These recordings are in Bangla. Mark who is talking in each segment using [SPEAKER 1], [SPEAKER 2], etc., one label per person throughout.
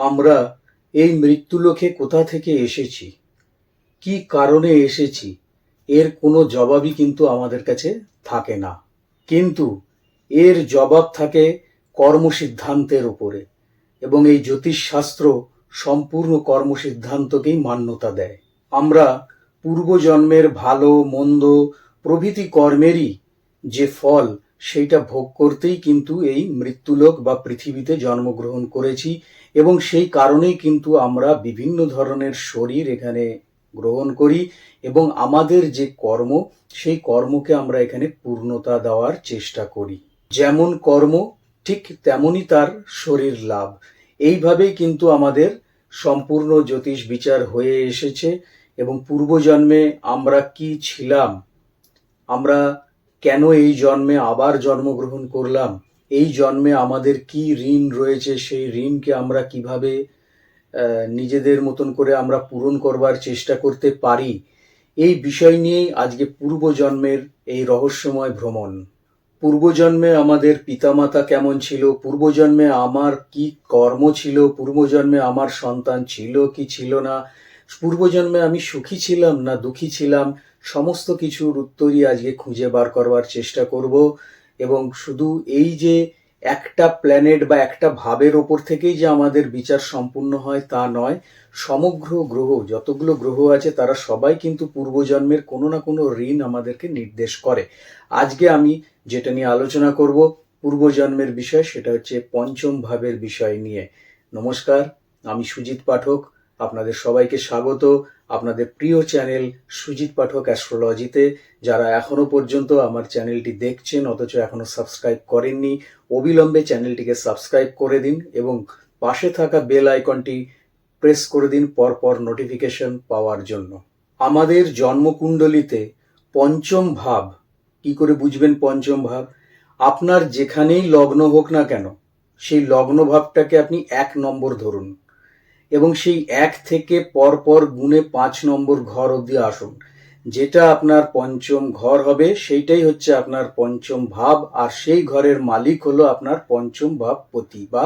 [SPEAKER 1] আমরা এই মৃত্যুলোকে কোথা থেকে এসেছি? কি কারণে এসেছি? এর কোনো জবাবই কিন্তু আমাদের কাছে থাকে না। কিন্তু এর জবাব থাকে কর্মসিদ্ধান্তের ওপরে এবং এই জ্যোতিষশাস্ত্র সম্পূর্ণ কর্মসিদ্ধান্তকেই মান্যতা দেয়। আমরা পূর্বজন্মের ভালো, মন্দ, প্রভৃতি কর্মেরই যে ফল সেইটা ভোগ করতেই কিন্তু এই মৃত্যুলোক বা পৃথিবীতে জন্মগ্রহণ করেছি এবং সেই কারণেই কিন্তু আমরা বিভিন্ন ধরনের শরীর এখানে গ্রহণ করি এবং আমাদের যে কর্ম, সেই কর্মকে আমরা এখানে পূর্ণতা দেওয়ার চেষ্টা করি। যেমন কর্ম, ঠিক তেমনই তার শরীর লাভ। এইভাবেই কিন্তু আমাদের সম্পূর্ণ জ্যোতিষ বিচার হয়ে এসেছে এবং পূর্বজন্মে আমরা কি ছিলাম? আমরা কেন এই জন্মে আবার জন্মগ্রহণ করলাম? এই জন্মে আমাদের কি ঋণ রয়েছে? সেই ঋণকে আমরা কীভাবে নিজেদের মতন করে আমরা পূরণ করবার চেষ্টা করতে পারি? এই বিষয় নিয়েই আজকে পূর্বজন্মের এই রহস্যময় ভ্রমণ। পূর্বজন্মে আমাদের পিতামাতা কেমন ছিল? পূর্বজন্মে আমার কি কর্ম ছিল? পূর্বজন্মে আমার সন্তান ছিল কি ছিল না? পূর্বজন্মে আমি সুখী ছিলাম না দুঃখী ছিলাম? সমস্ত কিছুর উত্তরই আজকে খুঁজে বার করবার চেষ্টা করব এবং শুধু এই যে একটা প্ল্যানেট বা একটা ভাবের ওপর থেকেই যে আমাদের বিচার সম্পূর্ণ হয় তা নয়, সমগ্র গ্রহ, যতগুলো গ্রহ আছে তারা সবাই কিন্তু পূর্বজন্মের কোনো না কোনো ঋণ আমাদেরকে নির্দেশ করে। আজকে আমি যেটা নিয়ে আলোচনা করব পূর্বজন্মের বিষয়, সেটা হচ্ছে পঞ্চম ভাবের বিষয় নিয়ে। নমস্কার, আমি সুজিত পাঠক, আপনাদের সবাইকে স্বাগত। আপনাদের প্রিয় চ্যানেল সুজিত পাঠক অ্যাস্ট্রোলজিতে, যারা এখনও পর্যন্ত আমার চ্যানেলটি দেখছেন, অথচ এখনও সাবস্ক্রাইব করেননি, অবিলম্বে চ্যানেলটিকে সাবস্ক্রাইব করে দিন এবং পাশে থাকা বেল আইকনটি প্রেস করে দিন পরপর নোটিফিকেশন পাওয়ার জন্য। আমাদের জন্মকুণ্ডলিতে পঞ্চম ভাব, কি করে বুঝবেন পঞ্চম ভাব? আপনার যেখানেই লগ্ন হোক না কেন, সেই লগ্ন ভাবটাকে আপনি এক নম্বর ধরুন। এবং সেই এক থেকে পরপর গুণে পাঁচ নম্বর ঘর অবধি আসুন। যেটা আপনার পঞ্চম ঘর হবে, সেইটাই হচ্ছে আপনার পঞ্চম ভাব, আর সেই ঘরের মালিক হলো আপনার পঞ্চম ভাবপতি বা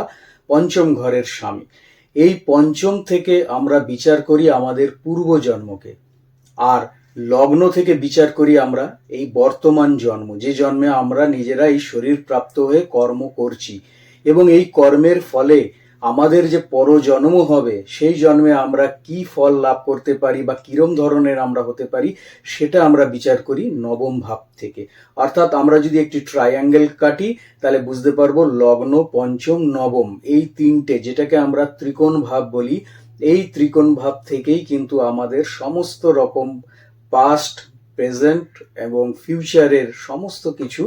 [SPEAKER 1] পঞ্চম ঘরের স্বামী। এই পঞ্চম থেকে আমরা বিচার করি আমাদের পূর্বজন্মকে, আর লগ্ন থেকে বিচার করি আমরা এই বর্তমান জন্ম, যে জন্মে আমরা নিজেরা এই শরীর প্রাপ্ত হয়ে কর্ম করছি। এবং এই কর্মের ফলে আমাদের যে পরজন্ম হবে, সেই জন্মে আমরা কি ফল লাভ করতে পারি বা কিরম ধরনের আমরা হতে পারি, সেটা আমরা বিচার করি নবম ভাব থেকে। অর্থাৎ আমরা যদি একটি ট্রায়াঙ্গেল কাটি, তাহলে বুঝতে পারব লগ্ন, পঞ্চম, নবম, এই তিনটে যেটাকে আমরা ত্রিকোণ ভাব বলি, এই ত্রিকোণ ভাব থেকেই কিন্তু আমাদের সমস্ত রকম পাস্ট প্রেজেন্ট এবং ফিউচারের সমস্ত কিছু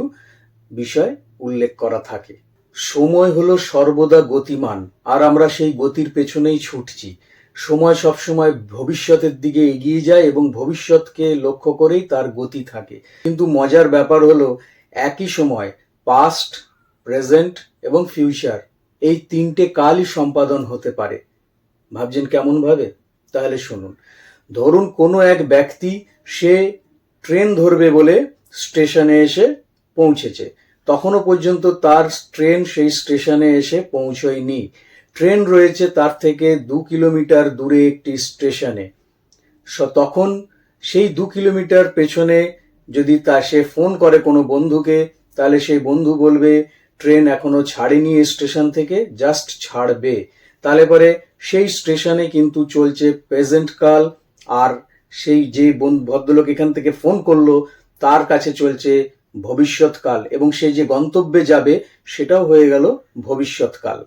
[SPEAKER 1] বিষয় উল্লেখ করা থাকে। সময় হলো সর্বদা গতিমান, আর আমরা সেই গতির পেছনেই ছুটছি। সময় সবসময় ভবিষ্যতের দিকে এগিয়ে যায় এবং ভবিষ্যৎকে লক্ষ্য করেই তার গতি থাকে। কিন্তু মজার ব্যাপার হলো, একই সময় পাস্ট প্রেজেন্ট এবং ফিউচার এই তিনটে কালই সম্পাদন হতে পারে। ভাবছেন কেমন ভাবে তাহলে শুনুন। ধরুন কোনো এক ব্যক্তি সে ট্রেন ধরবে বলে স্টেশনে এসে পৌঁছেছে। তখনও পর্যন্ত তার ট্রেন সেই স্টেশনে এসে পৌঁছয়নি। ট্রেন রয়েছে তার থেকে দু কিলোমিটার দূরে একটি স্টেশনে। তখন সেই দু কিলোমিটার পেছনে যদি তা সে ফোন করে কোনো বন্ধুকে, তাহলে সেই বন্ধু বলবে, ট্রেন এখনও ছাড়েনি স্টেশন থেকে, জাস্ট ছাড়বে। তাহলে পরে সেই স্টেশনে কিন্তু চলছে প্রেজেন্ট কাল, আর সেই যে ভদ্রলোক এখান থেকে ফোন করল, তার কাছে চলছে ভবিষ্যৎকাল এবং সে যে গন্তব্যে যাবে সেটাও হয়ে গেল ভবিষ্যৎকাল।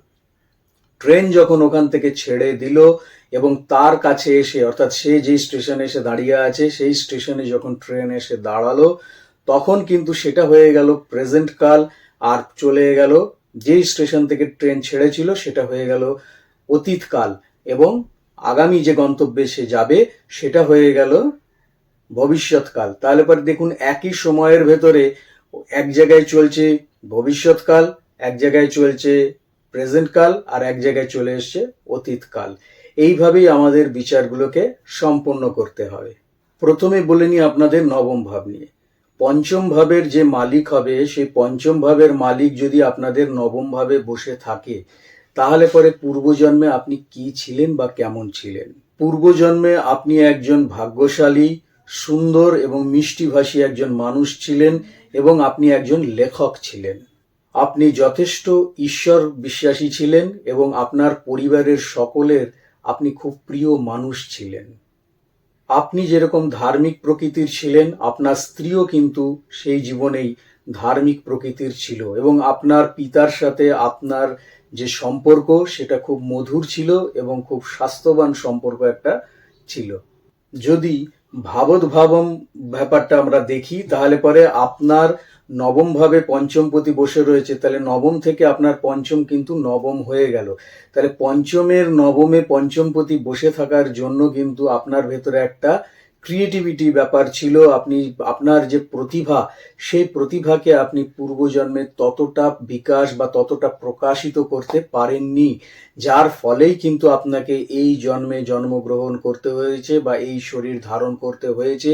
[SPEAKER 1] ট্রেন যখন ওখান থেকে ছেড়ে দিল এবং তার কাছে এসে, অর্থাৎ সে যে স্টেশনে এসে দাঁড়িয়ে আছে, সেই স্টেশনে যখন ট্রেন এসে দাঁড়াল, তখন কিন্তু সেটা হয়ে গেল প্রেজেন্ট কাল, আর চলে গেল যেই স্টেশন থেকে ট্রেন ছেড়েছিল সেটা হয়ে গেল অতীতকাল এবং আগামী যে গন্তব্যে সে যাবে সেটা হয়ে গেল ভবিষ্যৎকাল। তাহলে পরে দেখুন একই সময়ের ভেতরে এক জায়গায় চলছে ভবিষ্যৎকাল, এক জায়গায় চলছে প্রেজেন্ট কাল আর এক জায়গায় চলে এসছে অতীতকাল। এইভাবেই আমাদের বিচারগুলোকে সম্পন্ন করতে হবে। প্রথমে বলে নিই আপনাদের নবম ভাব নিয়ে। পঞ্চম ভাবের যে মালিক হবে, সেই পঞ্চম ভাবের মালিক যদি আপনাদের নবম ভাবে বসে থাকে, তাহলে পরে পূর্বজন্মে আপনি কি ছিলেন বা কেমন ছিলেন? পূর্বজন্মে আপনি একজন ভাগ্যশালী সুন্দর এবং মিষ্টিভাষী একজন মানুষ ছিলেন এবং আপনি একজন লেখক ছিলেন। আপনি যথেষ্ট ঈশ্বর বিশ্বাসী ছিলেন এবং আপনার পরিবারের সকলের আপনি খুব প্রিয় মানুষ ছিলেন। আপনি যেরকম ধার্মিক প্রকৃতির ছিলেন, আপনার স্ত্রীও কিন্তু সেই জীবনেই ধার্মিক প্রকৃতির ছিল এবং আপনার পিতার সাথে আপনার যে সম্পর্ক, সেটা খুব মধুর ছিল এবং খুব স্বাস্থ্যবান সম্পর্ক একটা ছিল। যদি ভাবম ব্যাপারটা আমরা দেখি, তাহলে পরে আপনার নবম ভাবে পঞ্চমপতি বসে রয়েছে, তাহলে নবম থেকে আপনার পঞ্চম কিন্তু নবম হয়ে গেল। তাহলে পঞ্চমের নবমে পঞ্চম পঞ্চমপতি বসে থাকার জন্য কিন্তু আপনার ভেতরে একটা ক্রিয়েটিভিটি ব্যাপার ছিল, আপনি, আপনার যে প্রতিভা, সেই প্রতিভাকে আপনি পূর্বজন্মে ততটা বিকাশ বা ততটা প্রকাশিত করতে পারেননি, যার ফলেই কিন্তু আপনাকে এই জন্মে জন্মগ্রহণ করতে হয়েছে বা এই শরীর ধারণ করতে হয়েছে।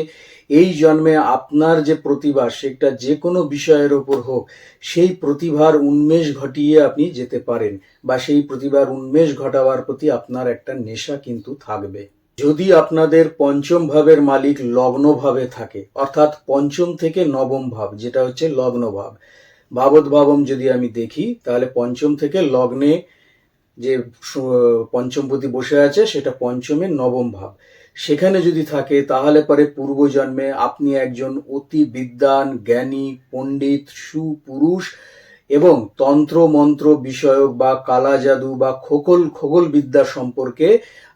[SPEAKER 1] এই জন্মে আপনার যে প্রতিভা, সেটা যে কোনো বিষয়ের ওপর হোক, সেই প্রতিভার উন্মেষ ঘটিয়ে আপনি যেতে পারেন বা সেই প্রতিভার উন্মেষ ঘটাবার প্রতি আপনার একটা নেশা কিন্তু থাকবে। যদি আপনাদের পঞ্চম ভাবের মালিক লগ্ন ভাবে থাকে, অর্থাৎ পঞ্চম থেকে নবম ভাব, যেটা হচ্ছে লগ্ন ভাব। ভাবত ভাবম যদি আমি দেখি, তাহলে পঞ্চম থেকে লগ্নে যে পঞ্চমপতি বসে আছে, সেটা পঞ্চমের নবম ভাব। সেখানে যদি থাকে, তাহলে পরে পূর্বজন্মে আপনি একজন অতি বিদ্বান, জ্ঞানী, পণ্ডিত, সুপুরুষ এবং তন্ত্র, মন্ত্র, বিষয়ক বা কালা জাদু বা খোকল খগোল বিদ্যা সম্পর্কে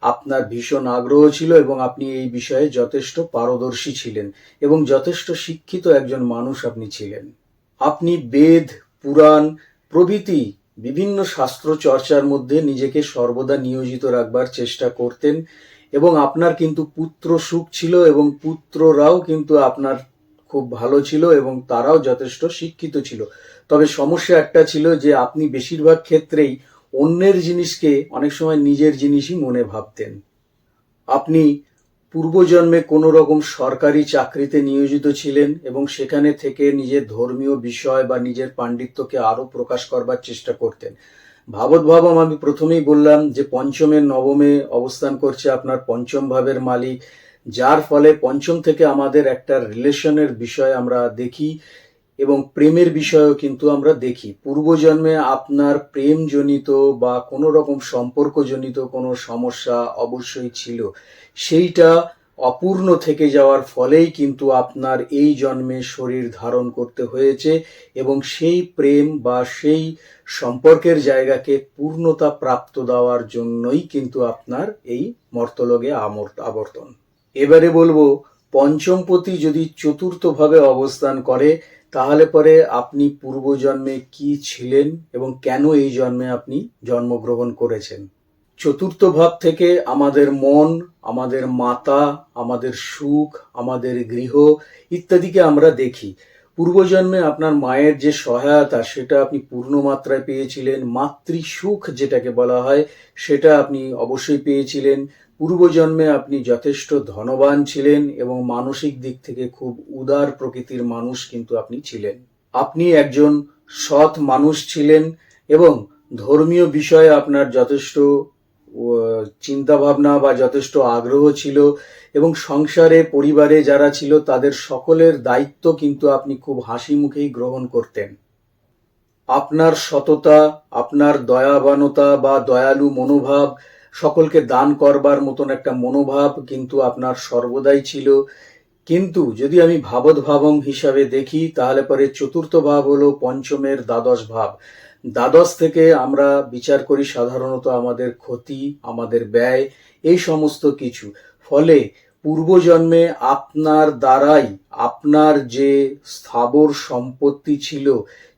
[SPEAKER 1] আপনার ভীষণ আগ্রহ ছিল এবং আপনি এই বিষয়ে যথেষ্ট পারদর্শী ছিলেন এবং যথেষ্ট শিক্ষিত একজন মানুষ আপনি ছিলেন। আপনি বেদ, পুরাণ, প্রভৃতি বিভিন্ন শাস্ত্র চর্চার মধ্যে নিজেকে সর্বদা নিয়োজিত রাখবার চেষ্টা করতেন এবং আপনার কিন্তু পুত্র সুখ ছিল এবং পুত্ররাও কিন্তু আপনার খুব ভালো ছিল এবং তারাও যথেষ্ট শিক্ষিত ছিল। তবে সমস্যা একটা ছিল যে আপনি বেশিরভাগ ক্ষেত্রেই অন্যের জিনিসকে অনেক সময় নিজের জিনিসই মনে ভাবতেন। আপনি পূর্বজন্মে কোনো রকম সরকারি চাকরিতে নিয়োজিত ছিলেন এবং সেখানে থেকে নিজের ধর্মীয় বিষয় বা নিজের পাণ্ডিত্যকে আরও প্রকাশ করবার চেষ্টা করতেন। ভাবত ভাবম আমি প্রথমেই বললাম যে পঞ্চমের নবমে অবস্থান করছে আপনার পঞ্চম ভাবের মালিক, যার ফলে পঞ্চম থেকে আমাদের একটা রিলেশনের বিষয় আমরা দেখি এবং প্রেমের বিষয়ও কিন্তু আমরা দেখি। পূর্বজন্মে আপনার প্রেমজনিত বা কোনো রকম সম্পর্কজনিত কোনো সমস্যা অবশ্যই ছিল। সেইটা অপূর্ণ থেকে যাওয়ার ফলেই কিন্তু আপনার এই জন্মে শরীর ধারণ করতে হয়েছে এবং সেই প্রেম বা সেই সম্পর্কের জায়গাকে পূর্ণতা প্রাপ্ত দেওয়ার জন্যই কিন্তু আপনার এই মর্তলোকে আমর- আবর্তন। এবারে বলব, পঞ্চমপতি যদি চতুর্থভাবে অবস্থান করে তাহলে পরে আপনি পূর্বজন্মে কি ছিলেন এবং কেন এই জন্মে আপনি জন্মগ্রহণ করেছেন? চতুর্থ ভাব থেকে আমাদের মন, আমাদের মাতা, আমাদের সুখ, আমাদের গৃহ ইত্যাদিকে আমরা দেখি। পূর্বজন্মে আপনার মায়ের যে সহায়তা, সেটা আপনি পূর্ণ মাত্রায় পেয়েছিলেন। মাতৃ সুখ যেটাকে বলা হয়, সেটা আপনি অবশ্যই পেয়েছিলেন। পূর্বজন্মে আপনি যথেষ্ট ধনবান ছিলেন এবং মানসিক দিক থেকে খুব উদার প্রকৃতির মানুষ কিন্তু আপনি ছিলেন। আপনি একজন সৎ মানুষ ছিলেন এবং ধর্মীয় বিষয়ে আপনার যথেষ্ট চিন্তা ভাবনা বা যথেষ্ট আগ্রহ ছিল এবং সংসারে, পরিবারে যারা ছিল তাদের সকলের দায়িত্ব কিন্তু আপনি খুব হাসি মুখেই গ্রহণ করতেন। আপনার সততা, আপনার দয়াবানতা বা দয়ালু মনোভাব সকলকে দান করবার মতন একটা মনোভাব কিন্তু আপনার সর্বদাই ছিল। কিন্তু যদি আমি ভাবদ্ভাবম ভাবম হিসাবে দেখি, তাহলে পরে চতুর্থ ভাব হলো পঞ্চমের দ্বাদশ ভাব। দ্বাদশ থেকে আমরা বিচার করি সাধারণত আমাদের ক্ষতি, আমাদের ব্যয়, এই সমস্ত কিছু। ফলে পূর্বজন্মে আপনার দ্বারাই আপনার যে স্থাবর সম্পত্তি ছিল,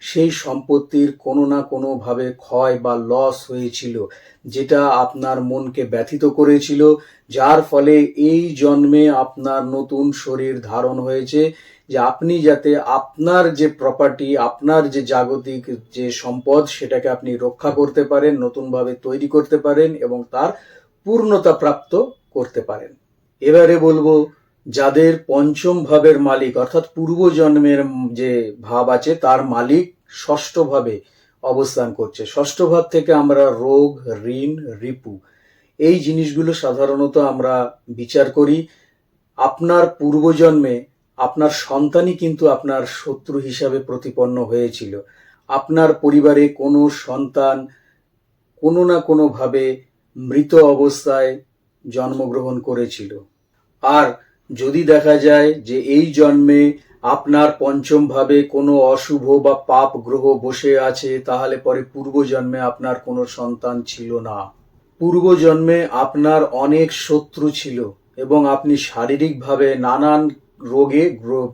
[SPEAKER 1] সেই সম্পত্তির কোনো না কোনো ভাবে ক্ষয় বা লস হয়েছিল, যেটা আপনার মনকে ব্যথিত করেছিল, যার ফলে এই জন্মে আপনার নতুন শরীর ধারণ হয়েছে, যে আপনি যাতে আপনার যে প্রপার্টি আপনার যে জাগতিক যে সম্পদ, সেটাকে আপনি রক্ষা করতে পারেন, নতুনভাবে তৈরি করতে পারেন এবং তার পূর্ণতা প্রাপ্ত করতে পারেন। এবারে বলব, যাদের পঞ্চম ভাবের মালিক, অর্থাৎ পূর্বজন্মের যে ভাব আছে, তার মালিক ষষ্ঠ ভাবে অবস্থান করছে। ষষ্ঠ ভাব থেকে আমরা রোগ, ঋণ, রিপু, এই জিনিসগুলো সাধারণত আমরা বিচার করি। আপনার পূর্বজন্মে আপনার সন্তানই কিন্তু আপনার শত্রু হিসাবে প্রতিপন্ন হয়েছিল। আপনার পরিবারে কোনো সন্তান কোনো না কোনোভাবে মৃত অবস্থায় জন্মগ্রহণ করেছিল। আর যদি দেখা যায় যে এই জন্মে আপনার পঞ্চম ভাবে কোনো অশুভ বা পাপ গ্রহ বসে আছে, তাহলে পরে পূর্বজন্মে আপনার কোনো সন্তান ছিল না। পূর্বজন্মে আপনার অনেক শত্রু ছিল এবং আপনি শারীরিকভাবে নানান রোগে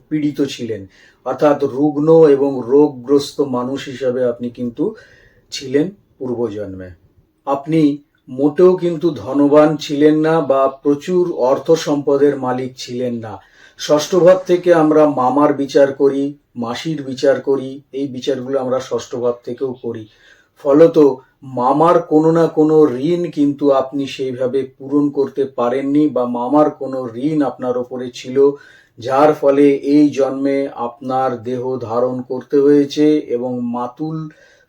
[SPEAKER 1] পীড়িত ছিলেন। অর্থাৎ রুগ্ন এবং রোগগ্রস্ত মানুষ হিসাবে আপনি কিন্তু ছিলেন পূর্বজন্মে আপনি মোটেও কিন্তু ধনবান ছিলেন না বা প্রচুর অর্থ সম্পদের মালিক ছিলেন না। ষষ্ঠ ভাব থেকে আমরা মামার বিচার করি, মাসির বিচার করি, এই বিচারগুলো আমরা ষষ্ঠ ভাব থেকেও করি। ফলত মামার কোনো না কোনো ঋণ কিন্তু আপনি সেইভাবে পূরণ করতে পারেননি বা মামার কোনো ঋণ আপনার ওপরে ছিল, যার ফলে এই জন্মে আপনার দেহ ধারণ করতে হয়েছে এবং মাতুল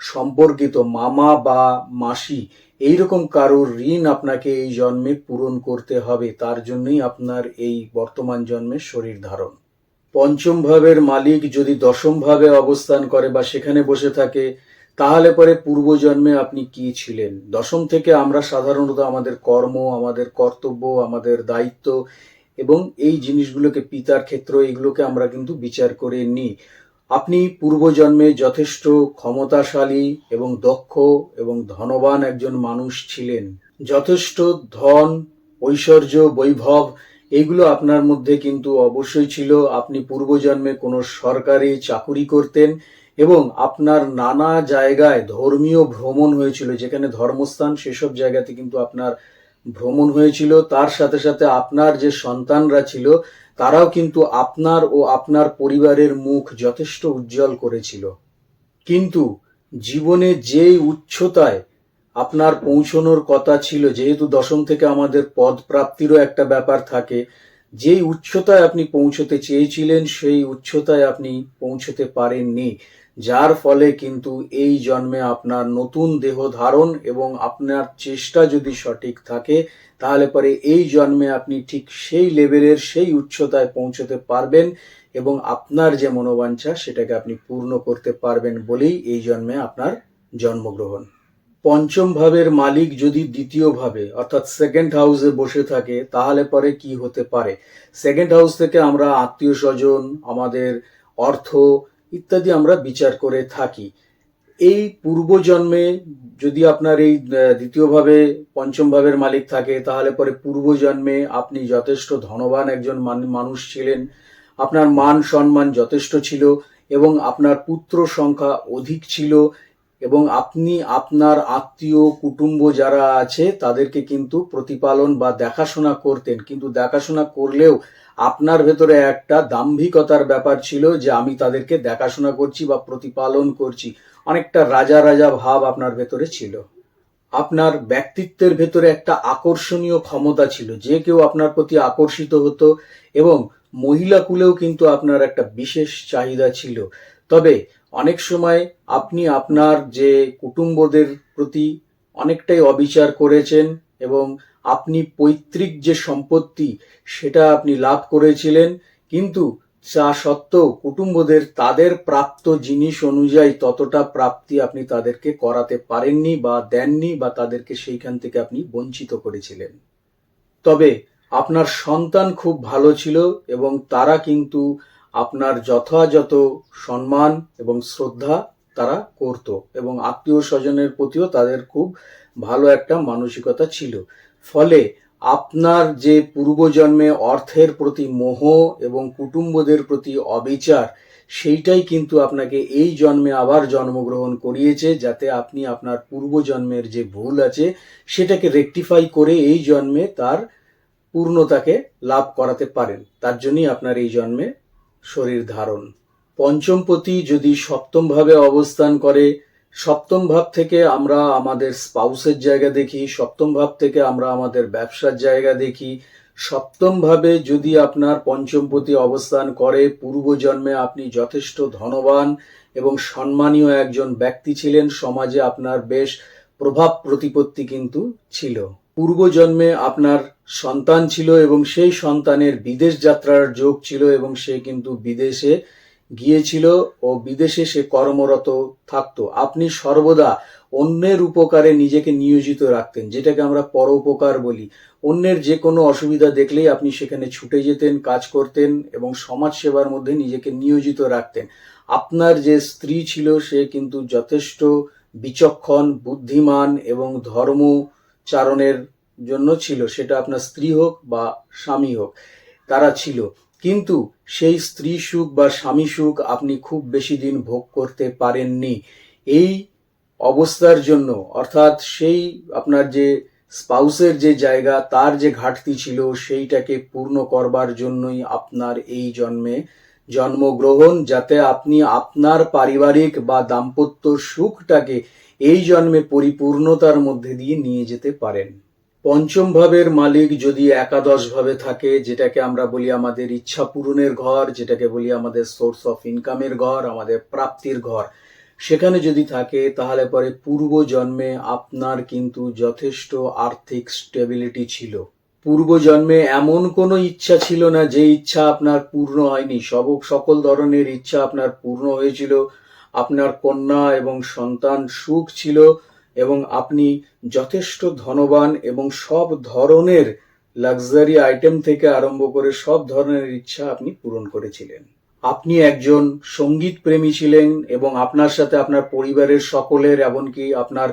[SPEAKER 1] সম্পর্কিত মামা বা মাসি এইরকম কারোর ঋণ আপনাকে এই জন্মে পূরণ করতে হবে, তার জন্যই আপনার এই বর্তমান জন্মে শরীর ধারণ। পঞ্চম ভাবের মালিক যদি দশম ভাবে অবস্থান করে বা সেখানে বসে থাকে, তাহলে পরে পূর্বজন্মে আপনি কি ছিলেন? দশম থেকে আমরা সাধারণত আমাদের কর্ম, আমাদের কর্তব্য, আমাদের দায়িত্ব এবং এই জিনিসগুলোকে, পিতার ক্ষেত্র, এগুলোকে আমরা কিন্তু বিচার করে নিই। আপনি পূর্বজন্মে যথেষ্ট ক্ষমতাশালী এবং দক্ষ এবং ধনবান একজন মানুষ ছিলেন। যথেষ্ট ধন, ঐশ্বর্য, বৈভব, এগুলো আপনার মধ্যে কিন্তু অবশ্যই ছিল। আপনি পূর্বজন্মে কোনো সরকারি চাকুরি করতেন এবং আপনার নানা জায়গায় ধর্মীয় ভ্রমণ হয়েছিল, যেখানে ধর্মস্থান সেসব জায়গাতে কিন্তু আপনার ভ্রমণ হয়েছিল। তার সাথে সাথে আপনার যে সন্তানরা ছিল তারাও কিন্তু আপনার ও আপনার পরিবারের মুখ যথেষ্ট উজ্জ্বল করেছিল। কিন্তু জীবনে যেই উচ্চতায় আপনার পৌঁছনোর কথা ছিল, যেহেতু দশম থেকে আমাদের পদ প্রাপ্তিরও একটা ব্যাপার থাকে যেই উচ্চতায় আপনি পৌঁছতে চেয়েছিলেন, সেই উচ্চতায় আপনি পৌঁছতে পারেননি। যার ফলে কিন্তু এই জন্মে আপনার নতুন দেহ ধারণ এবং আপনার চেষ্টা যদি সঠিক থাকে, তাহলে পরে এই জন্মে আপনি ঠিক সেই লেভেলের, সেই উচ্চতায় পৌঁছতে পারবেন এবং আপনার যে মনোবাঞ্ছা, সেটাকে আপনি পূর্ণ করতে পারবেন বলেই এই জন্মে আপনার জন্মগ্রহণ। পঞ্চম ভাবের মালিক যদি দ্বিতীয় ভাবে, অর্থাৎ সেকেন্ড হাউসে বসে থাকে, তাহলে পরে কি হতে পারে? সেকেন্ড হাউস থেকে আমরা আত্মীয় স্বজন, আমাদের অর্থ ইত্যাদি আমরা বিচার করে থাকি। এই পূর্বজন্মে যদি আপনার এই দ্বিতীয়ভাবে পঞ্চম ভাবের মালিক থাকে, তাহলে পরে পূর্বজন্মে আপনি যথেষ্ট ধনবান একজন মানুষ ছিলেন, আপনার মান সম্মান যথেষ্ট ছিল এবং আপনার পুত্র সংখ্যা অধিক ছিল এবং আপনি আপনার আত্মীয়, কুটুম্ব যারা আছে, তাদেরকে কিন্তু প্রতিপালন বা দেখাশোনা করতেন। কিন্তু দেখাশোনা করলেও আপনার ভেতরে একটা দাম্ভিকতার ব্যাপার ছিল যে আমি তাদেরকে দেখাশোনা করছি বা প্রতিপালন করছি। অনেকটা রাজা রাজা ভাব আপনার ভেতরে ছিল। আপনার ব্যক্তিত্বের ভেতরে একটা আকর্ষণীয় ক্ষমতা ছিল। যে কেউ আপনার প্রতি আকর্ষিত হতো এবং মহিলা কুলেও কিন্তু আপনার একটা বিশেষ চাহিদা ছিল। তবে অনেক সময় আপনি আপনার যে কুটুম্বদের প্রতি অনেকটাই অবিচার করেছেন এবং আপনি পৈতৃক যে সম্পত্তি, সেটা আপনি লাভ করেছিলেন, কিন্তু তা সত্ত্বেও কুটুম্বদের তাদের প্রাপ্ত জিনিস অনুযায়ী ততটা প্রাপ্তি আপনি তাদেরকে করাতে পারেননি বা দেননি বা তাদেরকে সেইখান থেকে আপনি বঞ্চিত করেছিলেন। তবে আপনার সন্তান খুব ভালো ছিল এবং তারা কিন্তু আপনার যথাযথ সম্মান এবং শ্রদ্ধা তারা করত এবং আত্মীয় স্বজনের প্রতিও তাদের খুব ভালো একটা মানসিকতা ছিল। ফলে আপনার যে পূর্বজন্মে অর্থের প্রতি মোহ এবং কুটুম্বদের প্রতি অবিচার, সেইটাই কিন্তু আপনাকে এই জন্মে আবার জন্মগ্রহণ করিয়েছে যাতে আপনি আপনার পূর্বজন্মের যে ভুল আছে, সেটাকে রেকটিফাই করে এই জন্মে তার পূর্ণতাকে লাভ করাতে পারেন। তার জন্যই আপনার এই জন্মে শরীর ধারণ। পঞ্চমপতি যদি সপ্তম ভাবে অবস্থান করে সপ্তম ভাব থেকে আমরা আমাদের স্পাউসের জায়গা দেখি সপ্তম ভাব থেকে আমরা আমাদের ব্যবসার জায়গা দেখি। সপ্তম ভাবে যদি আপনার পঞ্চমপতি অবস্থান করে, পূর্বজন্মে আপনি যথেষ্ট ধনবান এবং সম্মানীয় একজন ব্যক্তি ছিলেন, সমাজে আপনার বেশ প্রভাব প্রতিপত্তি কিন্তু ছিল। পূর্বজন্মে আপনার সন্তান ছিল এবং সেই সন্তানের বিদেশ যাত্রার যোগ ছিল এবং সে কিন্তু বিদেশে গিয়েছিল ও বিদেশে সে কর্মরত থাকতো। আপনি সর্বদা অন্যের উপকারে নিজেকে নিয়োজিত রাখতেন, যেটাকে আমরা পরোপকার বলি। অন্যের যে কোনো অসুবিধা দেখলেই আপনি সেখানে ছুটে যেতেন, কাজ করতেন এবং সমাজ সেবার মধ্যে নিজেকে নিয়োজিত রাখতেন। আপনার যে স্ত্রী ছিল, সে কিন্তু যথেষ্ট বিচক্ষণ, বুদ্ধিমান এবং ধর্মচারণের জন্য ছিল, সেটা আপনার স্ত্রী হোক বা স্বামী হোক, তারা ছিল। কিন্তু সেই স্ত্রী সুখ বা স্বামী সুখ আপনি খুব বেশি দিন ভোগ করতে পারেননি। এই অবস্থার জন্য, অর্থাৎ সেই আপনার যে স্পাউসের যে জায়গা, তার যে ঘাটতি ছিল, সেইটাকে পূর্ণ করবার জন্যই আপনার এই জন্মে জন্মগ্রহণ, যাতে আপনি আপনার পারিবারিক বা দাম্পত্য সুখটাকে এই জন্মে পরিপূর্ণতার মধ্যে দিয়ে নিয়ে যেতে পারেন। পঞ্চম ভাবের মালিক যদি একাদশ ভাবে থাকে, যেটাকে আমরা বলি আমাদের ইচ্ছা পূরণের ঘর, যেটাকে বলি আমাদের সোর্স অফ ইনকামের ঘর, আমাদের প্রাপ্তির ঘর, সেখানে যদি থাকে, তাহলে পরে পূর্ব জন্মে আপনার কিন্তু যথেষ্ট আর্থিক স্টেবিলিটি ছিল। পূর্ব জন্মে এমন কোনো ইচ্ছা ছিল না যে ইচ্ছা আপনার পূর্ণ হয়নি। সব, সকল ধরনের ইচ্ছা আপনার পূর্ণ হয়েছিল। আপনার কন্যা এবং সন্তান সুখ ছিল। এবং আপনি যথেষ্ট ধনবান এবং সব ধরনের লাক্সারি আইটেম থেকে আরম্ভ করে সব ধরনের ইচ্ছা আপনি পূরণ করেছিলেন। আপনি একজন সংগীত প্রেমী ছিলেন এবং আপনার সাথে আপনার পরিবারের সকলের, এমনকি আপনার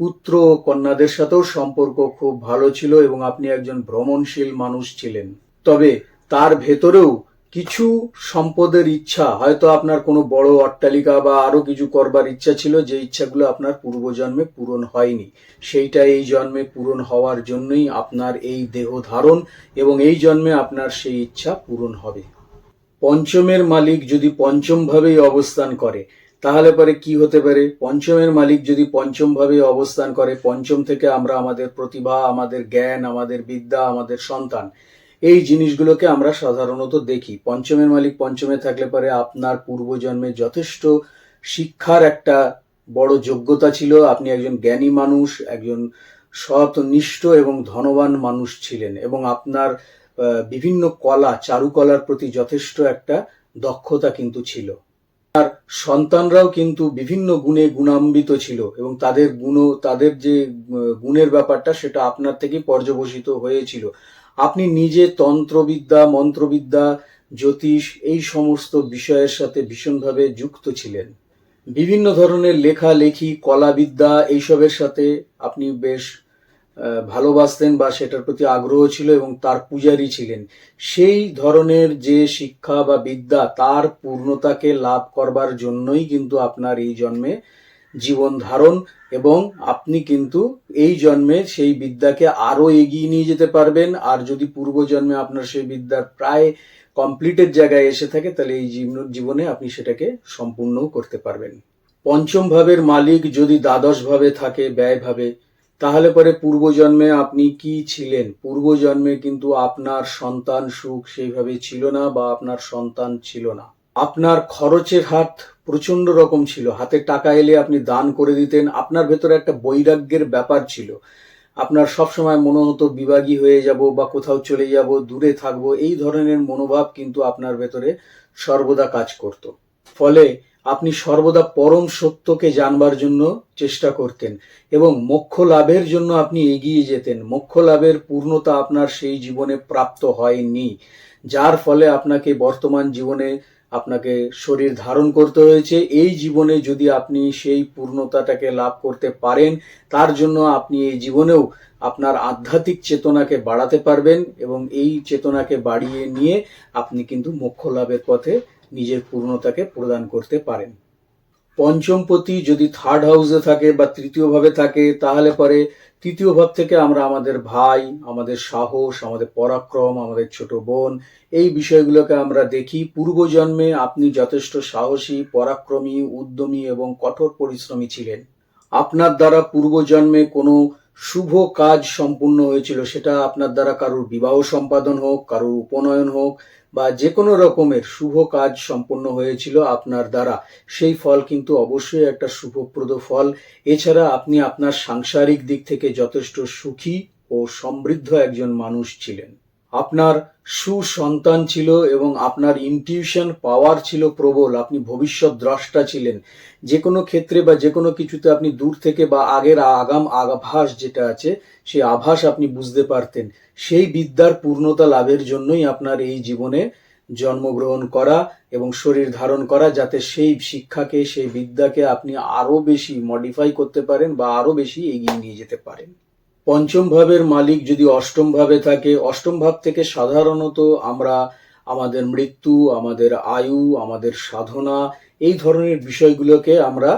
[SPEAKER 1] পুত্র ও কন্যাদের সাথেও সম্পর্ক খুব ভালো ছিল এবং আপনি একজন ভ্রমণশীল মানুষ ছিলেন। তবে তার ভেতরেও কিছু সম্পদের ইচ্ছা, হয়তো আপনার কোনো বড় অট্টালিকা বা আরও কিছু করবার ইচ্ছা ছিল, যে ইচ্ছাগুলো আপনার পূর্বজন্মে পূরণ হয়নি। সেইটা এই জন্মে পূরণ হওয়ার জন্যই আপনার এই দেহ ধারণ এবং এই জন্মে আপনার সেই ইচ্ছা পূরণ হবে। পঞ্চমের মালিক যদি পঞ্চম ভাবেই অবস্থান করে, তাহলে পরে কি হতে পারে? পঞ্চমের মালিক যদি পঞ্চম ভাবে অবস্থান করে, পঞ্চম থেকে আমরা আমাদের প্রতিভা, আমাদের জ্ঞান, আমাদের বিদ্যা, আমাদের সন্তান এই জিনিসগুলোকে আমরা সাধারণত দেখি। পঞ্চমের মালিক পঞ্চমে থাকলে পরে আপনার পূর্বজন্মে যথেষ্ট শিক্ষার একটা বড় যোগ্যতা ছিল। আপনি একজন জ্ঞানী মানুষ, একজন সৎ, নিষ্ঠ এবং ধনবান মানুষ ছিলেন এবং আপনার বিভিন্ন কলা, চারুকলার প্রতি যথেষ্ট একটা দক্ষতা কিন্তু ছিল। আর সন্তানরাও কিন্তু বিভিন্ন গুণে গুণান্বিত ছিল এবং তাদের গুণ তাদের যে গুণের ব্যাপারটা সেটা আপনার থেকে পর্যবসিত হয়েছিল। আপনি নিজে তন্ত্রবিদ্যা, মন্ত্রবিদ্যা, জ্যোতিষ এই সমস্ত বিষয়ের সাথে ভীষণভাবে যুক্ত ছিলেন। বিভিন্ন ধরনের লেখালেখি, কলাবিদ্যা এইসবের সাথে আপনি বেশ ভালোবাসতেন বা সেটার প্রতি আগ্রহ ছিল এবং তার পূজারী ছিলেন। সেই ধরনের যে শিক্ষা বা বিদ্যা তার পূর্ণতাকে লাভ করবার জন্যই কিন্তু আপনার এই জন্মে জীবন ধারণ এবং আপনি কিন্তু এই জন্মে সেই বিদ্যাকে আরও এগিয়ে নিয়ে যেতে পারবেন। আর যদি পূর্বজন্মে আপনার সেই বিদ্যার প্রায় কমপ্লিটের জায়গায় এসে থাকে, তাহলে এই জীবনে আপনি সেটাকে সম্পূর্ণও করতে পারবেন। পঞ্চম ভাবের মালিক যদি দ্বাদশ ভাবে থাকে ব্যয় ভাবে তাহলে পরে পূর্বজন্মে আপনি কি ছিলেন? পূর্বজন্মে কিন্তু আপনার সন্তান সুখ সেইভাবে ছিল না বা আপনার সন্তান ছিল না। আপনার খরচের হাত প্রচণ্ড রকম ছিল। হাতে টাকা এলে আপনি দান করে দিতেন। আপনার ভেতরে একটা বৈরাগ্যের ব্যাপার ছিল। আপনার সবসময় মনে হতো বিভাগী হয়ে যাব বা কোথাও চলে যাব, দূরে থাকব। এই ধরনের মনোভাব কিন্তু আপনার ভেতরে সর্বদা কাজ করত। ফলে আপনি সর্বদা পরম সত্যকে জানবার জন্য চেষ্টা করতেন এবং মোক্ষ লাভের জন্য আপনি এগিয়ে যেতেন। মোক্ষ লাভের পূর্ণতা আপনার সেই জীবনে প্রাপ্ত হয়নি, যার ফলে আপনাকে বর্তমান জীবনে আপনাকে শরীর ধারণ করতে হয়েছে। এই জীবনে যদি আপনি সেই পূর্ণতাটাকে লাভ করতে পারেন, তার জন্য আপনি এই জীবনেও আপনার আধ্যাত্মিক চেতনাকে বাড়াতে পারবেন এবং এই চেতনাকে বাড়িয়ে নিয়ে আপনি কিন্তু মোক্ষ লাভের পথে নিজের পূর্ণতাকে প্রদান করতে পারেন। পঞ্চমপতি যদি থার্ড হাউসে থাকে বা তৃতীয়ভাবে থাকে, তাহলে পরে তৃতীয় ভাব থেকে আমরা আমাদের ভাই, আমাদের সাহস, আমাদের পরাক্রম, আমাদের ছোট বোন, এই বিষয়গুলোকে আমরা দেখি। পূর্বজন্মে আপনি যথেষ্ট সাহসী, পরাক্রমী, উদ্যমী এবং কঠোর পরিশ্রমী ছিলেন। আপনার দ্বারা পূর্বজন্মে কোনো শুভ কাজ সম্পূর্ণ হয়েছিল, সেটা আপনার দ্বারা কারোর বিবাহ সম্পাদন হোক, কারোর উপনয়ন হোক বা যে কোনো রকমের শুভ কাজ সম্পন্ন হয়েছিল আপনার দ্বারা, সেই ফল কিন্তু অবশ্যই একটা শুভপ্রদ ফল। এছাড়া আপনি আপনার সাংসারিক দিক থেকে যথেষ্ট সুখী ও সমৃদ্ধ একজন মানুষ ছিলেন। আপনার সুসন্তান ছিল এবং আপনার ইনটিউশন পাওয়ার ছিল প্রবল, আপনি ভবিষ্যৎ দ্রষ্টা ছিলেন। যে কোনো ক্ষেত্রে বা যে কোনো কিছুতে আপনি দূর থেকে বা আগের আগাম আভাস যেটা আছে সেই আভাস আপনি বুঝতে পারতেন। সেই বিদ্যার পূর্ণতা লাভের জন্যই আপনার এই জীবনে জন্মগ্রহণ করা এবং শরীর ধারণ করা, যাতে সেই শিক্ষাকে, সেই বিদ্যাকে আপনি আরও বেশি মডিফাই করতে পারেন বা আরও বেশি এগিয়ে নিয়ে যেতে পারেন। পঞ্চম ভাবের মালিক যদি অষ্টম ভাবে থাকে, অষ্টম ভাব থেকে সাধারণত আমরা আমাদের মৃত্যু, আমাদের আয়ু, আমাদের সাধনা এই ধরনের বিষয়গুলোকে আমরা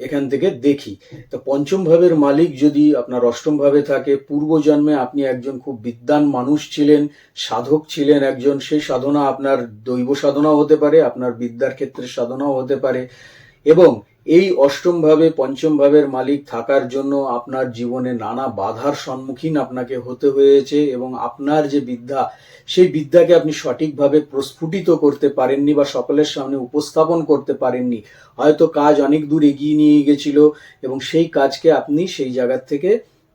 [SPEAKER 1] এখান থেকে দেখি। তো পঞ্চম ভাবের মালিক যদি আপনার অষ্টম ভাবে থাকে, পূর্বজন্মে আপনি একজন খুব বিদ্বান মানুষ ছিলেন, সাধক ছিলেন একজন সেই সাধনা আপনার দৈব সাধনাও হতে পারে, আপনার বিদ্যার ক্ষেত্রে সাধনাও হতে পারে এবং এই অষ্টম ভাবে পঞ্চম ভাবের মালিক থাকার জন্য আপনার জীবনে নানা বাধার সম্মুখীন আপনাকে হতে হয়েছে এবং আপনার যে বিদ্যা, সেই বিদ্যাকে আপনি সঠিকভাবে প্রস্ফুটিত করতে পারেননি বা সকলের সামনে উপস্থাপন করতে পারেননি। হয়তো কাজ অনেক দূর এগিয়ে নিয়ে গেছিল এবং সেই কাজকে আপনি সেই জায়গার থেকে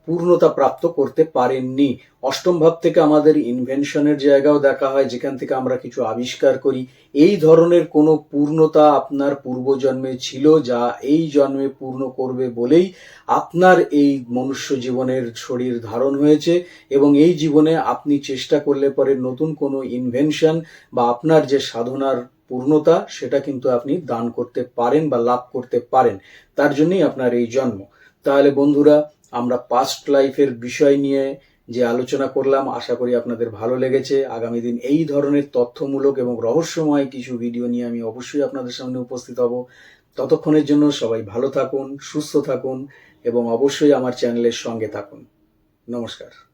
[SPEAKER 1] পূর্ণতা প্রাপ্ত করতে পারেননি। অষ্টম ভাব থেকে আমাদের ইনভেনশনের জায়গাও দেখা হয়, যেখান থেকে আমরা কিছু আবিষ্কার করি। এই ধরনের কোনো পূর্ণতা আপনার পূর্বজন্মে ছিল যা এই জন্মে পূর্ণ করবে বলেই আপনার এই মনুষ্য জীবনের শরীর ধারণ হয়েছে এবং এই জীবনে আপনি চেষ্টা করলে পরে নতুন কোনো ইনভেনশন বা আপনার যে সাধনার পূর্ণতা, সেটা কিন্তু আপনি দান করতে পারেন বা লাভ করতে পারেন। তার জন্যই আপনার এই জন্ম। তাহলে বন্ধুরা আমরা পাস্ট লাইফের বিষয় নিয়ে যে আলোচনা করলাম, আশা করি আপনাদের ভালো লেগেছে। আগামী দিন এই ধরনের তথ্যমূলক এবং রহস্যময় কিছু ভিডিও নিয়ে আমি অবশ্যই আপনাদের সামনে উপস্থিত হব। ততক্ষণের জন্য সবাই ভালো থাকুন, সুস্থ থাকুন এবং অবশ্যই আমার চ্যানেলের সঙ্গে থাকুন। নমস্কার।